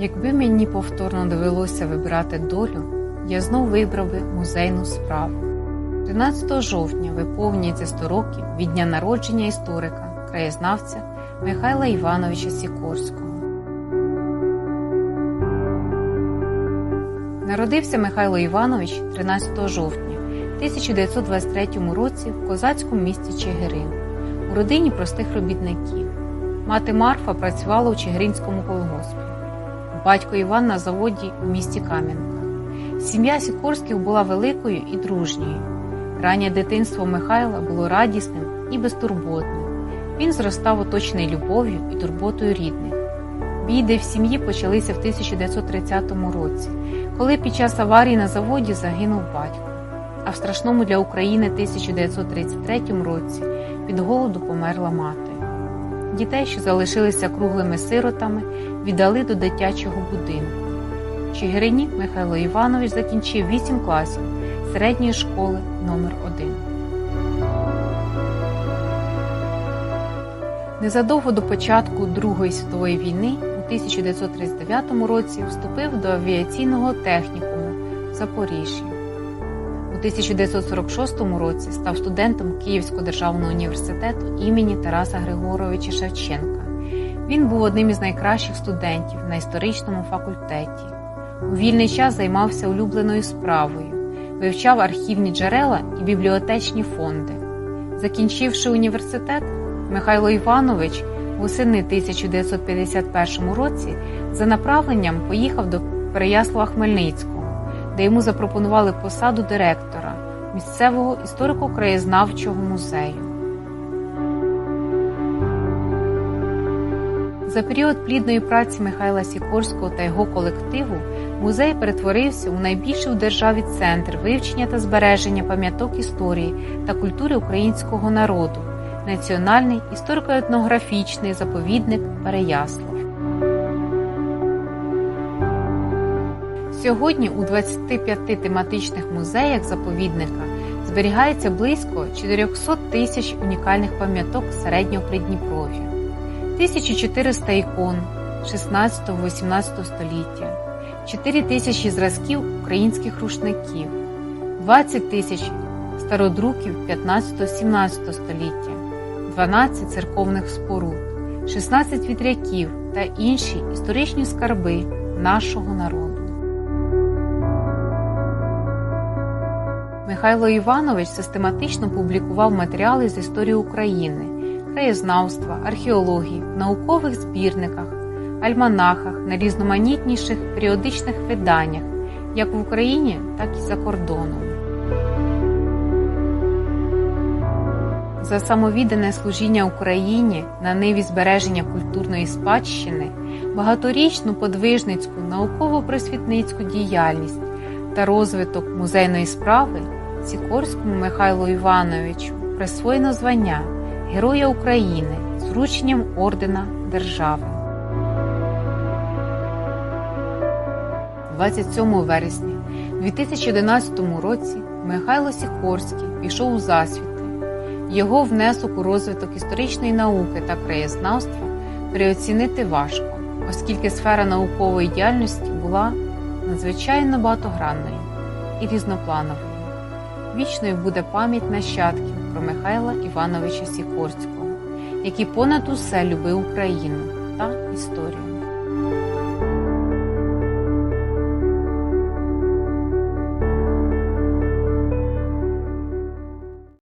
Якби мені повторно довелося вибирати долю, я знов вибрав би музейну справу. 13 жовтня виповнюється 100 років від дня народження історика, краєзнавця Михайла Івановича Сікорського. Народився Михайло Іванович 13 жовтня 1923 році в козацькому місті Чигирин у родині простих робітників. Мати Марфа працювала у Чигиринському колгоспі. Батько Іван на заводі у місті Кам'янка. Сім'я Сікорських була великою і дружньою. Раннє дитинство Михайла було радісним і безтурботним. Він зростав оточений любов'ю і турботою рідних. Біди в сім'ї почалися в 1930 році, коли під час аварії на заводі загинув батько. А в страшному для України 1933 році від голоду померла мати. Дітей, що залишилися круглими сиротами, віддали до дитячого будинку. В Чигирині Михайло Іванович закінчив 8 класів середньої школи номер 1 Незадовго до початку Другої світової війни у 1939 році вступив до авіаційного технікуму в Запоріжжі. У 1946 році став студентом Київського державного університету імені Тараса Григоровича Шевченка. Він був одним із найкращих студентів на історичному факультеті. У вільний час займався улюбленою справою, вивчав архівні джерела і бібліотечні фонди. Закінчивши університет, Михайло Іванович восени 1951 році за направленням поїхав до Переяслава Хмельницького, де йому запропонували посаду директора місцевого історико-краєзнавчого музею. За період плідної праці Михайла Сікорського та його колективу музей перетворився у найбільший у державі центр вивчення та збереження пам'яток історії та культури українського народу, Національний історико-етнографічний заповідник Переяслав. Сьогодні у 25 тематичних музеях заповідника зберігається близько 400 тисяч унікальних пам'яток середнього Придніпров'я, 1400 ікон 16-18 століття, 4 тисячі зразків українських рушників, 20 тисяч стародруків 15-17 століття, 12 церковних споруд, 16 вітряків та інші історичні скарби нашого народу. Михайло Іванович систематично публікував матеріали з історії України, краєзнавства, археології, наукових збірниках, альманахах, на різноманітніших періодичних виданнях, як в Україні, так і за кордоном. За самовіддане служіння Україні на ниві збереження культурної спадщини, багаторічну подвижницьку науково-просвітницьку діяльність та розвиток музейної справи Сікорському Михайлу Івановичу присвоєно звання Героя України з врученням ордена держави. 27 вересня 2011 році Михайло Сікорський пішов у засвіти. Його внесок у розвиток історичної науки та краєзнавства переоцінити важко, оскільки сфера наукової діяльності була надзвичайно багатогранною і різноплановою. Вічною буде пам'ять нащадків про Михайла Івановича Сікорського, який понад усе любив Україну та історію.